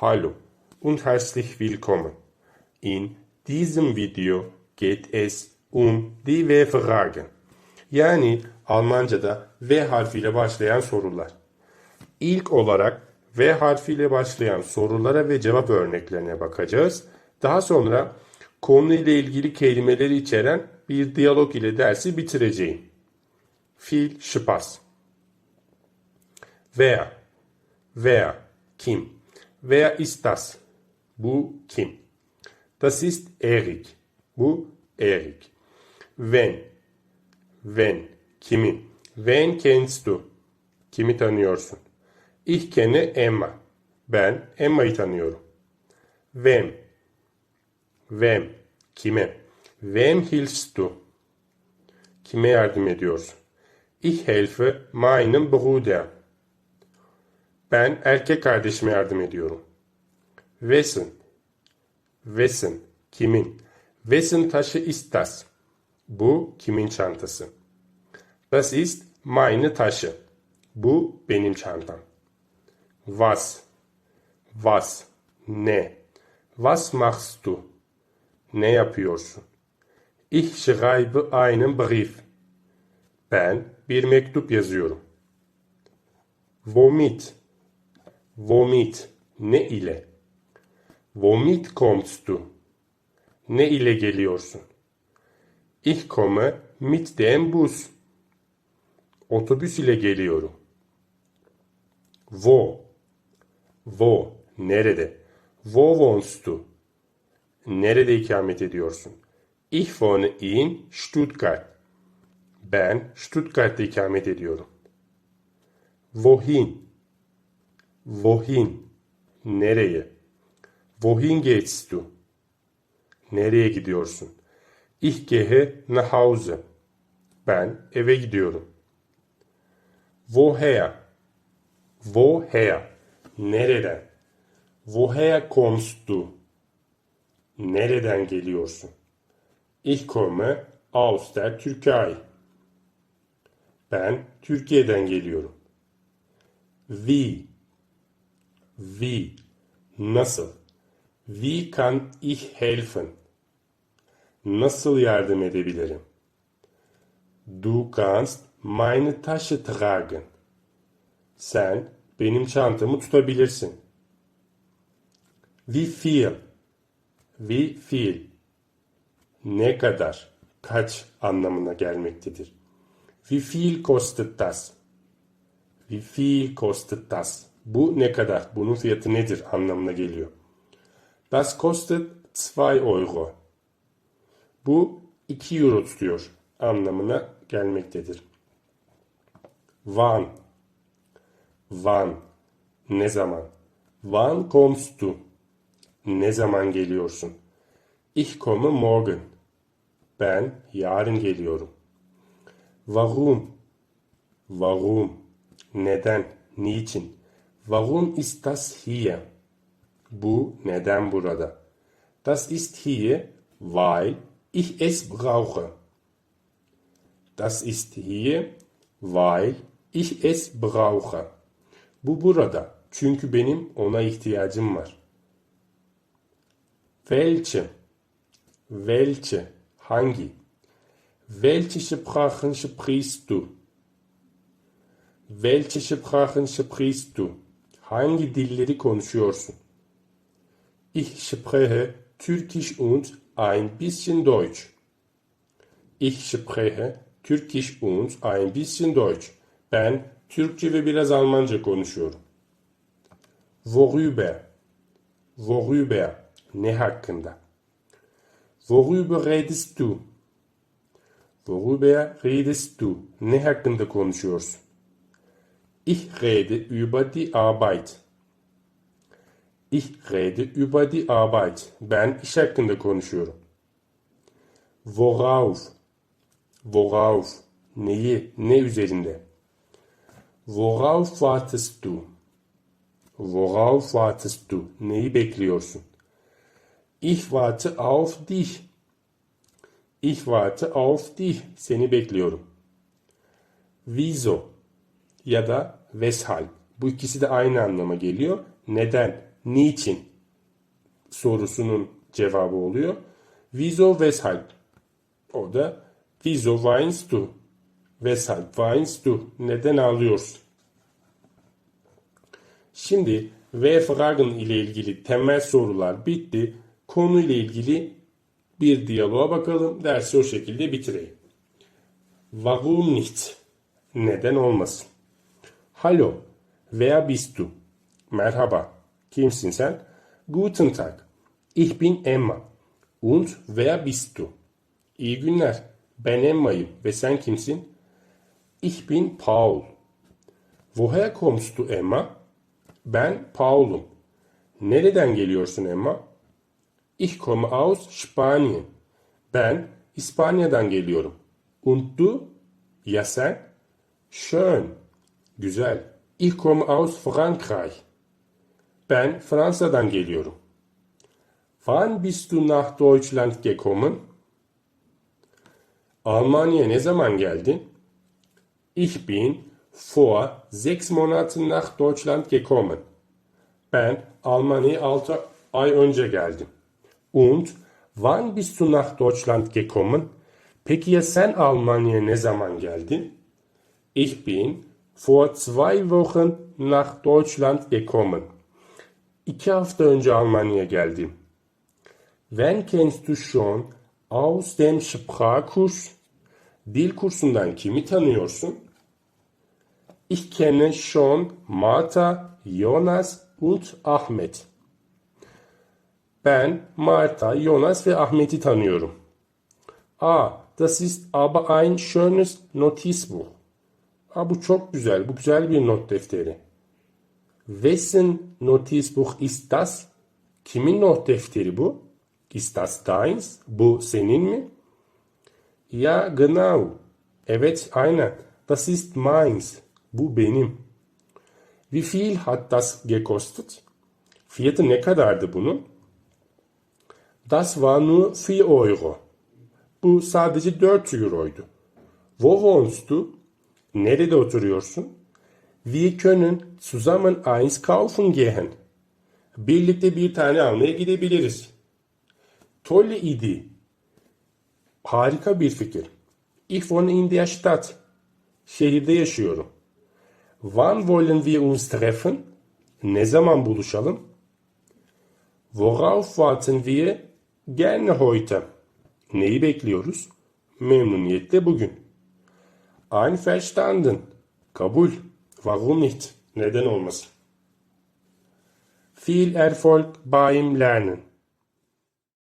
Hallo und herzlich willkommen. In diesem Video geht es um die W-Fragen. Yani Almanca'da V harfiyle başlayan sorular. İlk olarak V harfiyle başlayan sorulara ve cevap örneklerine bakacağız. Daha sonra konuyla ilgili kelimeleri içeren bir diyalog ile dersi bitireceğim. Viel Spaß. Wer, wer, kim? Wer ist das? Bu kim? Das ist Erik. Bu Erik. Wen, wen, kimi? Wen kennst du? Kimi tanıyorsun? Ich kenne Emma. Ben Emma'yı tanıyorum. Wem, wem, kime? Wem hilfst du? Kime yardım ediyorsun? Ich helfe meinem Bruder. Ben erkek kardeşime yardım ediyorum. Wessen? Wessen? Kimin? Wessen Tasche ist das? Bu kimin çantası? Das ist meine Tasche. Bu benim çantam. Was? Was? Ne? Was machst du? Ne yapıyorsun? Ich schreibe einen Brief. Ben bir mektup yazıyorum. Womit? Womit? Ne ile? Womit kommst du? Ne ile geliyorsun? Ich komme mit dem Bus. Otobüs ile geliyorum. Wo? Wo? Nerede? Wo wohnst du? Nerede ikamet ediyorsun? Ich wohne in Stuttgart. Ben Stuttgart'ta ikamet ediyorum. Wohin? Wohin? Nereye? Wohin gehst du? Nereye gidiyorsun? Ich gehe nach Hause. Ben eve gidiyorum. Woher? Woher? Nereden? Woher kommst du? Nereden geliyorsun? Ich komme aus der Türkei. Ben Türkiye'den geliyorum. Wie? Wie? Nasıl? Wie kann ich helfen? Nasıl yardım edebilirim? Du kannst meine Tasche tragen. Sen benim çantamı tutabilirsin. Wie viel? Wie viel? Ne kadar? Kaç anlamına gelmektedir. Wie viel kostet das? Wie viel kostet das? Bu ne kadar? Bunun fiyatı nedir anlamına geliyor. Das kostet 2 euro. Bu 2 euro tutuyor anlamına gelmektedir. Wann? Wann? Ne zaman? Wann kommst du? Ne zaman geliyorsun? Ich komme morgen. Ben yarın geliyorum. Warum? Warum? Neden? Niçin? Warum ist das hier? Bu neden burada? Das ist hier, weil ich es brauche. Das ist hier, weil ich es brauche. Bu burada çünkü benim ona ihtiyacım var. Welche? Welche? Hangi? Welche Sprachen sprichst du? Welche Sprachen sprichst du? Hangi dilleri konuşuyorsun? Ich spreche Türkisch und ein bisschen Deutsch. Ich spreche Türkisch und ein bisschen Deutsch. Ben Türkçe ve biraz Almanca konuşuyorum. Worüber? Worüber? Ne hakkında? Worüber redest du? Worüber redest du? Ne hakkında konuşuyorsun? Ich rede über die Arbeit. Ich rede über die Arbeit. Ben iş hakkında konuşuyorum. Worauf? Worauf? Neyi? Ne üzerinde? Worauf wartest du? Worauf wartest du? Neyi bekliyorsun? Ich warte auf dich. Ich warte auf dich. Seni bekliyorum. Wieso? Ya da weshalb. Bu ikisi de aynı anlama geliyor. Neden? niçin sorusunun cevabı oluyor. Wieso, weshalb? O da wieso weinst du? Weshalb weinst du? Neden ağlıyorsun? Şimdi ve Fragen ile ilgili temel sorular bitti. Konu ile ilgili bir diyaloğa bakalım. Dersi o şekilde bitireyim. Warum nicht? Neden olmasın? Hallo, wer bist du? Merhaba, kimsin sen? Guten Tag, ich bin Emma. Und wer bist du? İyi günler, ben Emma'yım ve sen kimsin? Ich bin Paul. Woher kommst du Emma? Ben Paul'um. Nereden geliyorsun Emma? Ich komme aus Spanien. Ben İspanya'dan geliyorum. Und du? Ya sen? Schön. Güzel. Ich komme aus Frankreich. Ben Fransa'dan geliyorum. Wann bist du nach Deutschland gekommen? Almanya'ya ne zaman geldin? Ich bin vor sechs Monaten nach Deutschland gekommen. Ben Almanya'ya 6 ay önce geldim. Und wann bist du nach Deutschland gekommen? Peki ya sen Almanya'ya ne zaman geldin? Ich bin vor zwei Wochen nach Deutschland gekommen. İki hafta önce Almanya'ya geldim. Wen kennst du schon aus dem Sprachkurs? Dil kursundan kimi tanıyorsun? Ich kenne schon Martha, Jonas und Ahmet. Ben Martha, Jonas ve Ahmet'i tanıyorum. Ah, das ist aber ein schönes Notizbuch. Aa, bu çok güzel, bu güzel bir not defteri. Wessen Notizbuch ist das? Kimin not defteri bu? Ist das deins? Bu senin mi? Ja, genau. Evet, aynen. Das ist meins. Bu benim. Wie viel hat das gekostet? Fiyatı ne kadardı bunun? Das war nur 4 Euro. Bu sadece 4 euroydu. Wo wohnst du? Nerede oturuyorsun? Wir können zusammen eins kaufen gehen. Birlikte bir tane almaya gidebiliriz. Tolle Idee. Harika bir fikir. Ich wohne in der Stadt. Şehirde yaşıyorum. Wann wollen wir uns treffen? Ne zaman buluşalım? Worauf warten wir? Gerne heute. Neyi bekliyoruz? Memnuniyetle bugün. Einverstanden. Kabul. Warum nicht? Neden olmasın? Viel Erfolg beim Lernen.